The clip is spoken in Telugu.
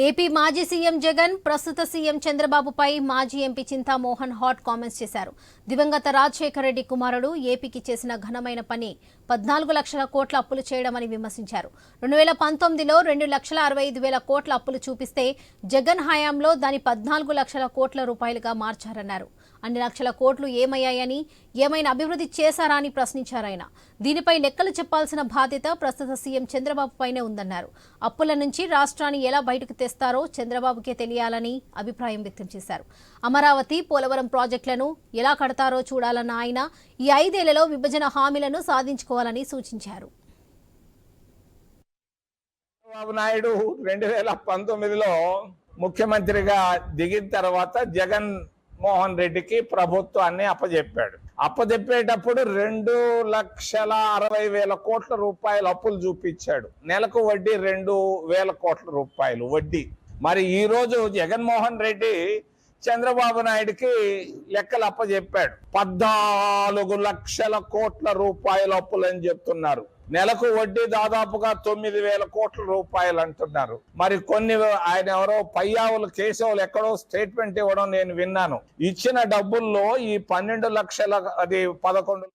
ఏపీ మాజీ సీఎం జగన్ ప్రస్తుత సీఎం చంద్రబాబుపై మాజీ ఎంపీ చింతామోహన్ హాట్ కామెంట్స్ చేశారు. దివంగత రాజశేఖర రెడ్డి కుమారుడు ఏపీకి చేసిన ఘనమైన పని పద్నాలుగు లక్షల కోట్ల అప్పులు చేయడమని విమర్శించారు. రెండు వేల పంతొమ్మిదిలో రెండు లక్షల అరవై ఐదు వేల కోట్ల అప్పులు చూపిస్తే జగన్ హయాంలో దాని పద్నాలుగు లక్షల కోట్ల రూపాయలుగా మార్చారన్నారు. అన్ని లక్షల కోట్లు ఏమయ్యాయని ఏమైనా అభివృద్ధి చేశారా అని ప్రశ్నించారు ఆయన. దీనిపై లెక్కలు చెప్పాల్సిన బాధ్యత ప్రస్తుత సీఎం చంద్రబాబు పైనే ఉందన్నారు. అప్పుల నుంచి రాష్ట్రాన్ని ఎలా బయటకు తెస్తారో చంద్రబాబుకే తెలియాలని అభిప్రాయం వ్యక్తం చేశారు. అమరావతి పోలవరం ప్రాజెక్టులను ఎలా కడతారో చూడాలన్న ఆయన ఈ ఐదేళ్ళలో విభజన హామీలను సాధించుకోవాలని సూచించారు. చంద్రబాబు నాయుడు రెండు వేల పంతొమ్మిదిలో ముఖ్యమంత్రిగా దిగిన తర్వాత జగన్ మోహన్ రెడ్డికి ప్రభుత్వాన్ని అప్పజెప్పాడు. అప్పజెప్పేటప్పుడు రెండు లక్షల అరవై వేల కోట్ల రూపాయలు అప్పులు చూపించాడు. నెలకు వడ్డీ రెండు వేల కోట్ల రూపాయలు వడ్డీ. మరి ఈ రోజు జగన్మోహన్ రెడ్డి చంద్రబాబు నాయుడికి లెక్కలు అప్పచెప్పాడు పద్నాలుగు లక్షల కోట్ల రూపాయల అప్పులు అని చెప్తున్నారు. నెలకు వడ్డీ దాదాపుగా తొమ్మిది వేల కోట్ల రూపాయలు అంటున్నారు. మరి కొన్ని ఆయన ఎవరో పయ్యావులు కేశవులు ఎక్కడో స్టేట్మెంట్ ఇవ్వడం నేను విన్నాను. ఇచ్చిన డబ్బుల్లో ఈ పన్నెండు లక్షల అది పదకొండు